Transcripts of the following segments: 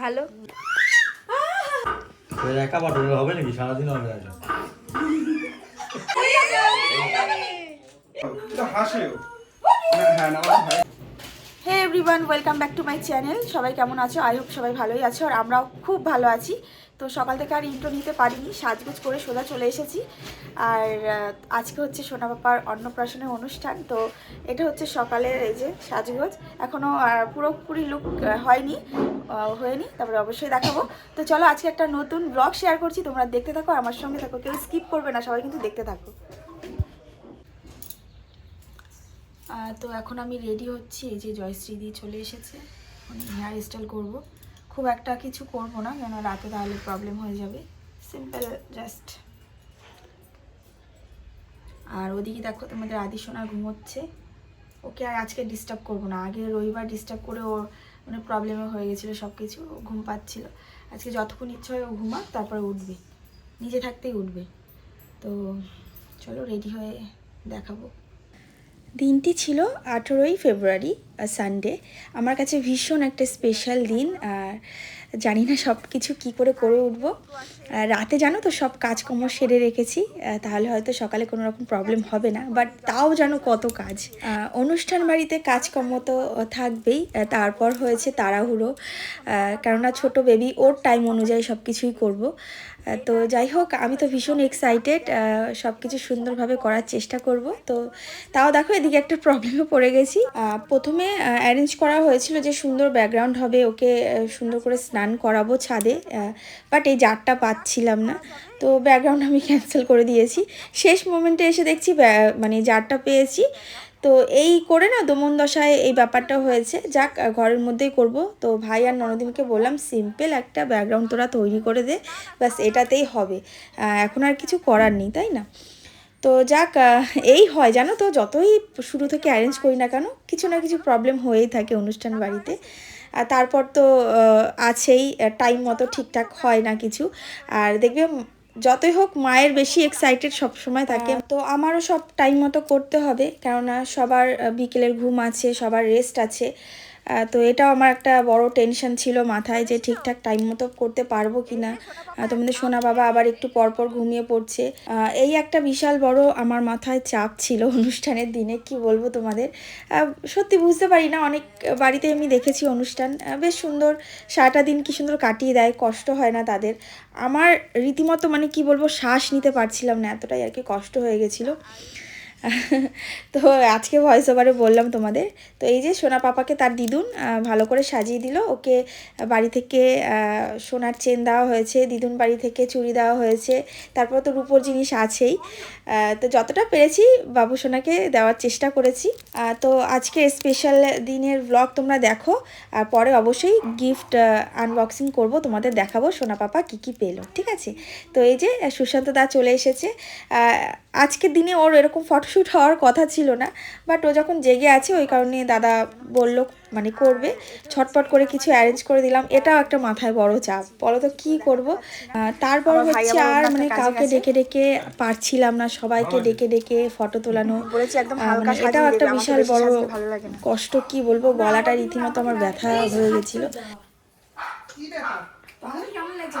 ভালো। একা বাটুর হবে নাকি? সারাদিন হবে হ্যাঁ hey everyone welcome back to my channel সবাই কেমন আছো? আই হোপ সবাই ভালোই আছো আর আমরাও খুব ভালো আছি। তো সকাল থেকে আর ইন্ট্রো নিতে পারিনি, সাজগোজ করে সোজা চলে এসেছি। আর আজকে হচ্ছে সোনা বাপার অন্নপ্রাশনের অনুষ্ঠান, তো এটা হচ্ছে সকালের এই যে সাজগোজ। এখনও পুরোপুরি লুক হয়নি হয়নি, তারপরে অবশ্যই দেখাবো। তো চলো আজকে একটা নতুন ব্লগ শেয়ার করছি, তোমরা দেখতে থাকো, আমার সঙ্গে থাকো, কেউ স্কিপ করবে না, সবাই কিন্তু দেখতে থাকো। তো এখন আমি রেডি হচ্ছি, এই যে জয়শ্রী দিয়ে চলে এসেছে হেয়ার স্টাইল করব। খুব একটা কিছু করব না কেন রাতে তাহলে প্রবলেম হয়ে যাবে। সিম্পল জাস্ট আর ওদিকে দেখো তোমাদের আদি সোনা ঘুমোচ্ছে। ওকে আর আজকে ডিস্টার্ব করব না। আগে রবিবার ডিস্টার্ব করে ওর মানে প্রবলেমে হয়ে গেছিল সব কিছু ঘুম পাচ্ছিল। আজকে যতক্ষণ ইচ্ছা হয় ও ঘুমাক, তারপরে উঠবে। নিজে থাকতেই উঠবে। তো চলো রেডি হয়ে দেখাবো। দিনটি ছিল আঠেরোই ফেব্রুয়ারি। সানডে আমার কাছে ভীষণ একটা স্পেশাল দিন, আর জানি না সব কিছু কী করে করে উঠবো। রাতে জানো তো সব কাজকর্ম সেরে রেখেছি তাহলে হয়তো সকালে কোনো রকম প্রবলেম হবে না বাট তাও জানো কত কাজ। অনুষ্ঠান বাড়িতে কাজকর্ম তো থাকবেই তারপর হয়েছে তাড়াহুড়ো কেননা ছোট বেবি ওর টাইম অনুযায়ী সব কিছুই করব। তো যাই হোক, আমি তো ভীষণ এক্সাইটেড সব কিছু সুন্দরভাবে করার চেষ্টা করব। তো তাও দেখো, এদিকে একটা প্রবলেমে পড়ে গেছি। প্রথমে অ্যারেঞ্জ করা হয়েছিল যে সুন্দর ব্যাকগ্রাউন্ড হবে, ওকে সুন্দর করে স্নান করাবো ছাদে বাট এই জারটা পাচ্ছিলাম না। তো ব্যাকগ্রাউন্ড আমি ক্যান্সেল করে দিয়েছি। শেষ মোমেন্টে এসে দেখছি মানে জারটা পেয়েছি। তো এই করে না দমন দশায় এই ব্যাপারটা হয়েছে। যাক ঘরের মধ্যেই করব। তো ভাই আর ননদিনকে বললাম সিম্পল একটা ব্যাকগ্রাউন্ড তোরা তৈরি করে দে। ব্যাস, এটাতেই হবে। এখন আর কিছু করার নেই, তাই না? তো যাক এই হয়। জানো তো, যতই শুরু থেকে অ্যারেঞ্জ করি না কেন, কিছু না কিছু প্রবলেম হয়েই থাকে অনুষ্ঠান বাড়িতে। আর তারপর তো আছেই টাইম মতো ঠিকঠাক হয় না কিছু। আর দেখবে যতই হোক মায়ের বেশি এক্সাইটেড সব সময় থাকে তো আমারও সব টাইম মতো করতে হবে কেননা সবার বিকেলের ঘুম আছে সবার রেস্ট আছে। তো এটাও আমার একটা বড় টেনশন ছিল মাথায় যে ঠিকঠাক টাইম মতো করতে পারব কি না তোমাদের সোনা বাবা আবার একটু পরপর ঘুমিয়ে পড়ছে। এই একটা বিশাল বড় আমার মাথায় চাপ ছিল অনুষ্ঠানের দিনে, কি বলব তোমাদের? সত্যি বুঝতে পারি না, অনেক বাড়িতে আমি দেখেছি অনুষ্ঠান। বেশ সুন্দর, সারাটা দিন কি সুন্দর কাটিয়ে দেয়, কষ্ট হয় না তাদের। আমার রীতিমতো মানে কি বলব, শ্বাস নিতে পারছিলাম না, এতটাই আর কি কষ্ট হয়ে গেছিল। তো আজকে ভয়েস ওভারে বললাম তোমাদের। তো এই যে সোনা পাপাকে তার দিদুন ভালো করে সাজিয়ে দিল। ওকে বাড়ি থেকে সোনার চেন দেওয়া হয়েছে, দিদুন বাড়ি থেকে চুড়ি দেওয়া হয়েছে। তারপর তো রূপোর জিনিস আছেই। তো যতটা পেরেছি বাবু সোনাকে দেওয়ার চেষ্টা করেছি। তো আজকে স্পেশাল দিনের ব্লগ তোমরা দেখো। আর পরে অবশ্যই গিফট আনবক্সিং করব। তোমাদের দেখাবো সোনা পাপা কী কী পেল, ঠিক আছে? তো এই যে সুশান্ত দা চলে এসেছে। আজকের দিনে ওর এরকম ফটোশ্যুট হওয়ার কথা ছিল না বাট ও যখন জেগে আছে ওই কারণে দাদা বলল মানে করবে? ছটপট করে কিছু অ্যারেঞ্জ করে দিলাম। এটাও একটা মাথায় বড় চাপ। বলো তো কী করব? তারপর হচ্ছে আর মানে কাউকে ডেকে ডেকে পারছিলাম না সবাইকে ডেকে ডেকে ফটো তোলানো। মানে এটাও একটা বিশাল বড় কষ্ট কি বলব? গলাটা রীতিমতো আমার ব্যথা হয়ে গেছিল। কেমন লাগছে?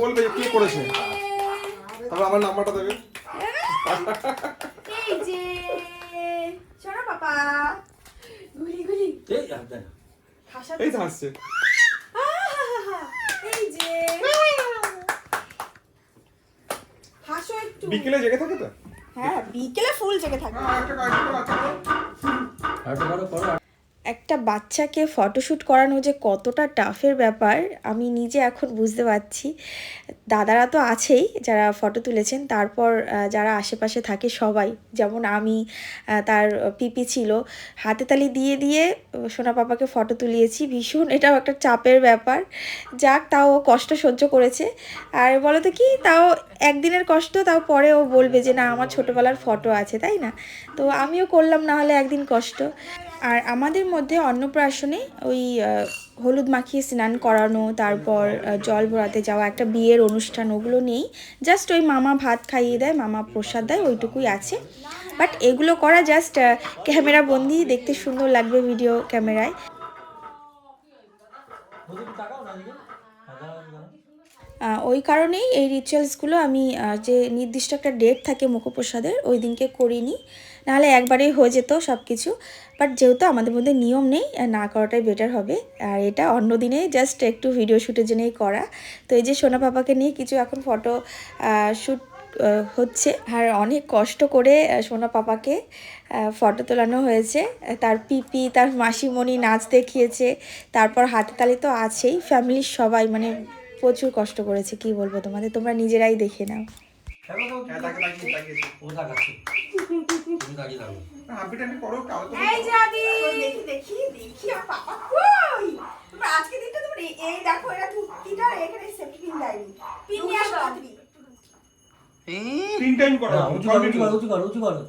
বলবে কে করেছে? তাহলে আমার নাম্বারটা দেবে। এই যে শোনো পাপা। গুলি গুলি। এই আর দেখ। এই হাসছে। এই যে। হাসো একটু। বিকেলে জেগে থাকে তো? হ্যাঁ বিকেলে ফুল জেগে থাকবে একটা কাজ করো, আচ্ছা আর একটু করো, একটা বাচ্চাকে ফটোশ্যুট করানো যে কতটা টাফের ব্যাপার, আমি নিজে এখন বুঝতে পারছি। দাদারা তো আছেই যারা ফটো তুলেছেন, তারপর যারা আশেপাশে থাকে সবাই। যেমন আমি তার পিপি ছিল। হাতে তালি দিয়ে দিয়ে সোনা পাপাকে ফটো তুলিয়েছি। ভীষণ, এটাও একটা চাপের ব্যাপার। যাক, তাও কষ্ট সহ্য করেছে। আর বলো তো কি, তাও একদিনের কষ্ট, তাও পরে ও বলবে যে, না, আমার ছোটোবেলার ফটো আছে। তাই না? তো আমিও করলাম, না হলে একদিন কষ্ট। আর আমাদের মধ্যে অন্নপ্রাশনে ওই হলুদ মাখিয়ে স্নান করানো, তারপর জল ভরাতে যাওয়া একটা বিয়ের অনুষ্ঠান ওগুলো নেই জাস্ট ওই মামা ভাত খাইয়ে দেয়, মামা প্রসাদ দেয়, ওইটুকুই আছে। বাট এগুলো করা জাস্ট ক্যামেরা বন্দি, দেখতে সুন্দর লাগবে ভিডিও ক্যামেরায় ওদের একটু তাকাও না এদিকে হ্যাঁ, দাঁড়াও, দাঁড়াও। আহ, ওই কারণেই এই রিচুয়ালসগুলো আমি যে নির্দিষ্ট একটা ডেট থাকে মুখপ্রসাদের, ওই দিনকে করিনি। নাহলে একবারেই হয়ে যেত সব কিছু বাট যেহেতু আমাদের মধ্যে নিয়ম নেই না করাটাই বেটার হবে। আর এটা অন্য দিনে জাস্ট একটু ভিডিও শ্যুটের জন্যই করা। তো এই যে সোনা পাপাকে নিয়ে কিছু এখন ফটো শ্যুট হচ্ছে। আর অনেক কষ্ট করে সোনা পাপাকে ফটো তোলানো হয়েছে। তার পিপি, তার মাসিমণি নাচ দেখিয়েছে। তারপর হাতে তালি তো আছেই। ফ্যামিলির সবাই মানে প্রচুর কষ্ট করেছে কি বলব তোমাদের? তোমরা নিজেরাই দেখে নাও। আজকে দিনটা তোমরা এই- এই দেখো এরা ধুতিটা এখানে সেফটি পিন দেয়নি। পিন নিয়ে আসো তাড়াতাড়ি। তিন টাইম করো উঁচু করো উঁচু করো উঁচু করো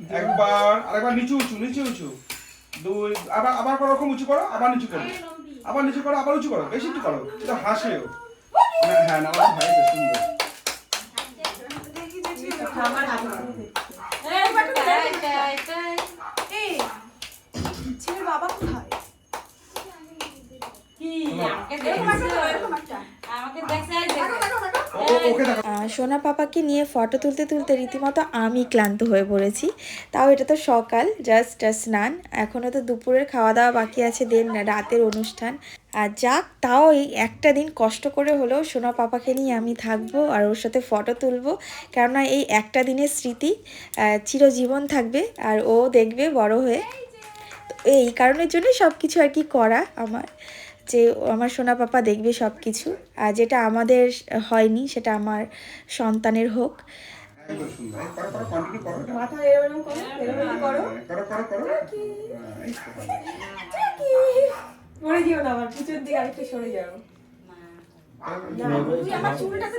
একবার আরেকবার নিচু উঁচু নিচু উঁচু। দুই আবার আবার রকম উঁচু করো আবার নিচু করো। আবার নিচে করো আবার উঁচু করো বেশি একটু করো। এটা হাসেও না, হ্যাঁ না ভাই সুন্দর। এই ছেলের বাবা কোথায়? এরকম সোনা পাপাকে নিয়ে ফটো তুলতে তুলতে রীতিমতো আমি ক্লান্ত হয়ে পড়েছি। তাও এটা তো সকাল জাস্ট স্নান। এখনও তো দুপুরের খাওয়া দাওয়া বাকি আছে দেন রাতের অনুষ্ঠান। আর যাক, তাও এই একটা দিন কষ্ট করে হলেও সোনা পাপাকে নিয়ে আমি থাকব আর ওর সাথে ফটো তুলবো। কেননা এই একটা দিনের স্মৃতি চিরজীবন থাকবে আর ও দেখবে বড় হয়ে। এই কারণের জন্যই সব কিছু আর কি করা আমার। যে আমার সোনা পাপা দেখবে সব কিছু আর যেটা আমাদের হয়নি সেটা আমার সন্তানের হোক।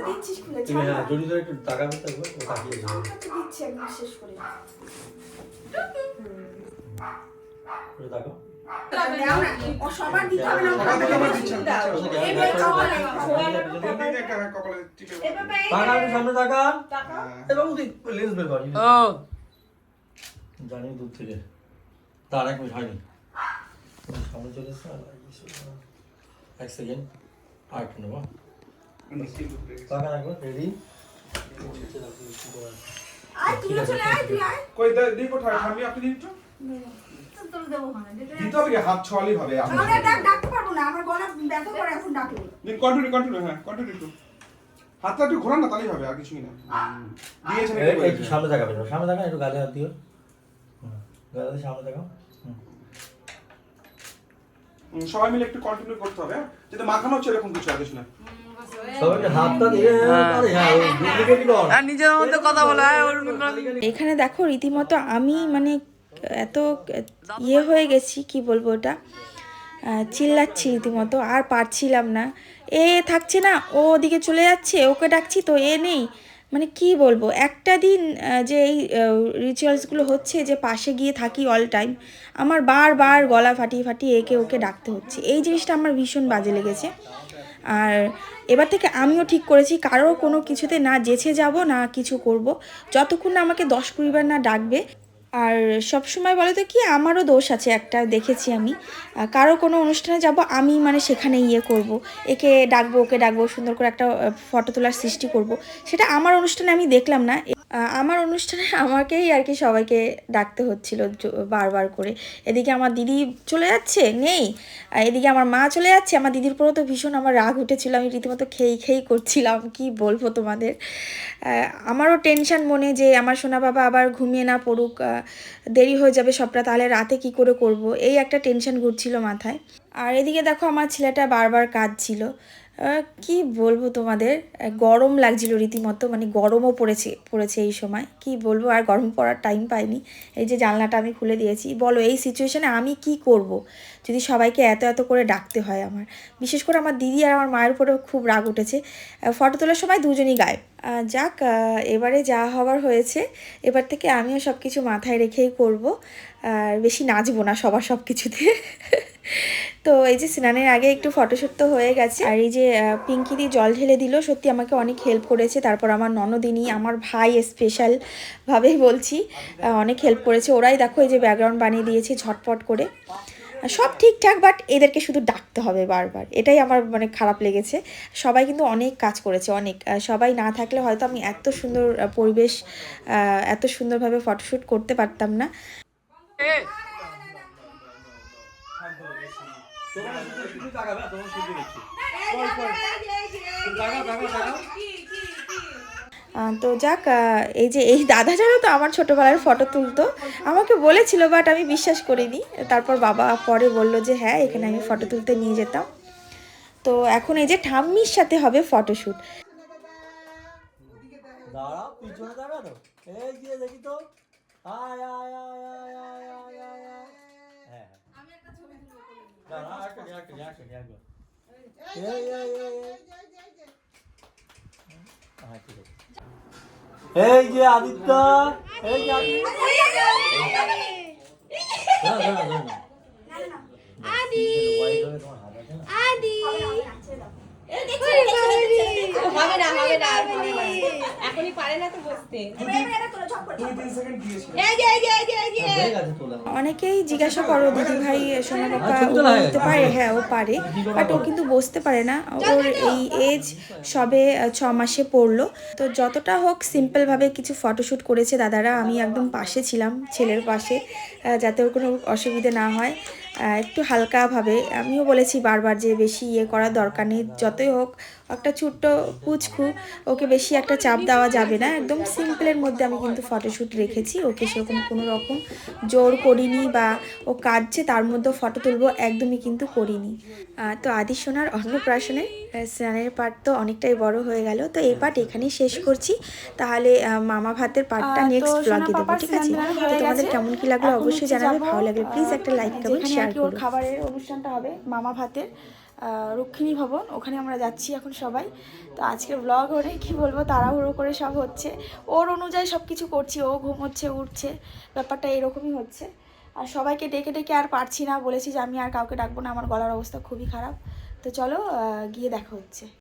দিচ্ছিস জানি দূর থেকে তার এক মিনিট হয়নি সামনে চলে এসছো আর। এক সেকেন্ড আর একটু নেব। তাকা একবার রেডি আয়, তুই চলে আয় তুই কই, দে- দিই কোথায় ঠাম্মি আপনি দিন তো? হাত ছোয়ালি হবে আমরা ডাক ডাকতে পারব না আমার গলা ব্যথা করে এখন ডাকলে কন্টিনিউ কন্টিনিউ হ্যাঁ কন্টিনিউ হাতটা একটু ঘোরান না তাহলেই হবে আর কিছুই না। দিয়েছেন একটু একটু সামনে তাকাবে সামনে তাকা একটু গালে হাত দিও। গালে সামনে তাকাও। সবাই মিলে একটু কন্টিনিউ করতে হবে হ্যাঁ? যাতে মাখানো হচ্ছে এরকম কিছু আদেশ না। হ্যাঁ হয়। এখানে দেখো রীতিমতো আমি মানে এত ইয়ে হয়ে গেছি, কি বলব ওটা? চিল্লাচ্ছি রীতিমতো, আর পারছিলাম না। এ থাকছে না, ও ওদিকে চলে যাচ্ছে, ওকে ডাকছি, তো এ নেই। মানে কি বলব, একটা দিন যে এই রিচুয়ালসগুলো হচ্ছে যে পাশে গিয়ে থাকি অল টাইম আমার বারবার গলা ফাটিয়ে ফাটিয়ে একে ওকে ডাকতে হচ্ছে। এই জিনিসটা আমার ভীষণ বাজে লেগেছে। আর এবার থেকে আমিও ঠিক করেছি, কারও কোনো কিছুতে না যেচে যাব, না কিছু করব। যতক্ষণ না আমাকে দশ কুড়িবার না ডাকবে আর সব সময় বলে তো কি, আমারও দোষ আছে, একটা দেখেছি আমি। কারও কোনো অনুষ্ঠানে যাব, আমি মানে সেখানে ইয়ে করব। একে ডাকবো, ওকে ডাকবো, সুন্দর করে একটা ফটো তোলার সৃষ্টি করব। সেটা আমার অনুষ্ঠানে আমি দেখলাম না। আমার অনুষ্ঠানে আমাকেই আর কি সবাইকে ডাকতে হচ্ছিল বারবার করে। এদিকে আমার দিদি চলে যাচ্ছে? নেই। এদিকে আমার মা চলে যাচ্ছে? আমার দিদির উপরেও তো ভীষণ আমার রাগ উঠেছিল। আমি রীতিমতো খেই খেই করছিলাম, কি বলব তোমাদের? আমারও টেনশন মনে যে আমার সোনা বাবা আবার ঘুমিয়ে না পড়ুক দেরি হয়ে যাবে সবটা, তাহলে রাতে কি করে করব? এই একটা টেনশন ঘুরছিল মাথায়। আর এদিকে দেখো আমার ছেলেটা বারবার কাঁদছিল। কি বলব তোমাদের? গরম লাগছিল রীতিমতো মানে গরমও পড়েছে পড়েছে এই সময়। কি বলব, আর গরম পড়ার টাইম পাইনি। এই যে জানলাটা আমি খুলে দিয়েছি। বলো, এই সিচুয়েশানে আমি কি করব? যদি সবাইকে এত এত করে ডাকতে হয় আমার। বিশেষ করে আমার দিদি আর আমার মায়ের উপরেও খুব রাগ উঠেছে। ফটো তোলার সময় দুজনই গায়েব। যাক এবারে যা হওয়ার হয়েছে, এবার থেকে আমিও সব কিছু মাথায় রেখেই করব। আর বেশি নাচবো না সবার সব কিছুতে তো এই যে স্নানের আগে একটু ফটোশ্যুট তো হয়ে গেছে। আর এই যে আহ, পিঙ্কি দি জল ঢেলে দিল সত্যি আমাকে অনেক হেল্প করেছে। তারপর আমার ননদিনী আমার ভাই স্পেশাল ভাবেই বলছি অনেক হেল্প করেছে। ওরাই দেখো এই যে ব্যাকগ্রাউন্ড বানিয়ে দিয়েছে ঝটপট করে। সব ঠিকঠাক বাট এদেরকে শুধু ডাকতে হবে বারবার। এটাই আমার মানে খারাপ লেগেছে। সবাই কিন্তু অনেক কাজ করেছে অনেক। সবাই না থাকলে হয়তো আমি এত সুন্দর পরিবেশ এত সুন্দরভাবে ফটোশ্যুট করতে পারতাম না। তোমার শুধু শুধু তাকাবে তোমার শুধু দেখছি। তাকাও তাকাও তাকাও। তো যাক এই যে এই দাদা জানো তো আমার ছোটোবেলার ফটো তুলতো আমাকে বলেছিল বাট আমি বিশ্বাস করিনি। তারপর বাবা পরে বলল যে হ্যাঁ এখানে আমি ফটো তুলতে নিয়ে যেতাম। তো এখন এই যে ঠাম্মির সাথে হবে ফটোশ্যুট দাঁড়াও পিছনে তাকানো এই যে দেখি তো। আয় আয় আয় আয় আয়। Jackson, Jackson, yeah, go. এই যে আদিত্য এই যে আদি আদি হবে না হবে না অনেকেই জিজ্ঞাসা করো দিদি ভাই সোনা পারে হ্যাঁ ও পারে। বাট ও কিন্তু বসতে পারে না। ওর এই এজ সবে ছ মাসে পড়ল। তো যতটা হোক সিম্পলভাবে কিছু ফটোশ্যুট করেছে দাদারা। আমি একদম পাশে ছিলাম ছেলের পাশে যাতে ওর কোনো অসুবিধে না হয়। একটু হালকাভাবে। আমিও বলেছি বারবার যে বেশি ইয়ে করার দরকার নেই যতই হোক একটা ছোট্ট পুচকু ওকে বেশি একটা চাপ দেওয়া যাবে না। একদম সিম্পলের মধ্যে আমি কিন্তু ফটোশ্যুট রেখেছি ওকে সেরকম কোনো রকম জোর করিনি বা ও কাঁদছে তার মধ্যে ফটো তুলবো একদমই কিন্তু করিনি। তো আদি সোনার অন্নপ্রাশনে স্নানের পার্ট তো অনেকটাই বড় হয়ে গেল। তো এই পার্ট এখানেই শেষ করছি। তাহলে মামা ভাতের পার্টটা নেক্সট ব্লগে দেবো ঠিক আছে? তো তোমাদের কেমন কি লাগল অবশ্যই জানাবে ভালো লাগলে প্লিজ একটা লাইক কমেন্ট শেয়ার আর কি ওর খাবারের অনুষ্ঠানটা হবে? মামা ভাতের রক্ষিণী ভবন ওখানে আমরা যাচ্ছি এখন সবাই। তো আজকে ব্লগ অনেক কী বলব তাড়াহুড়ো করে সব হচ্ছে। ওর অনুযায়ী সব কিছু করছি ও ঘুমোচ্ছে উঠছে ব্যাপারটা এরকমই হচ্ছে। আর সবাইকে ডেকে ডেকে আর পারছি না বলেছি যে আমি আর কাউকে ডাকবো না আমার গলার অবস্থা খুবই খারাপ। তো চলো গিয়ে দেখা হচ্ছে।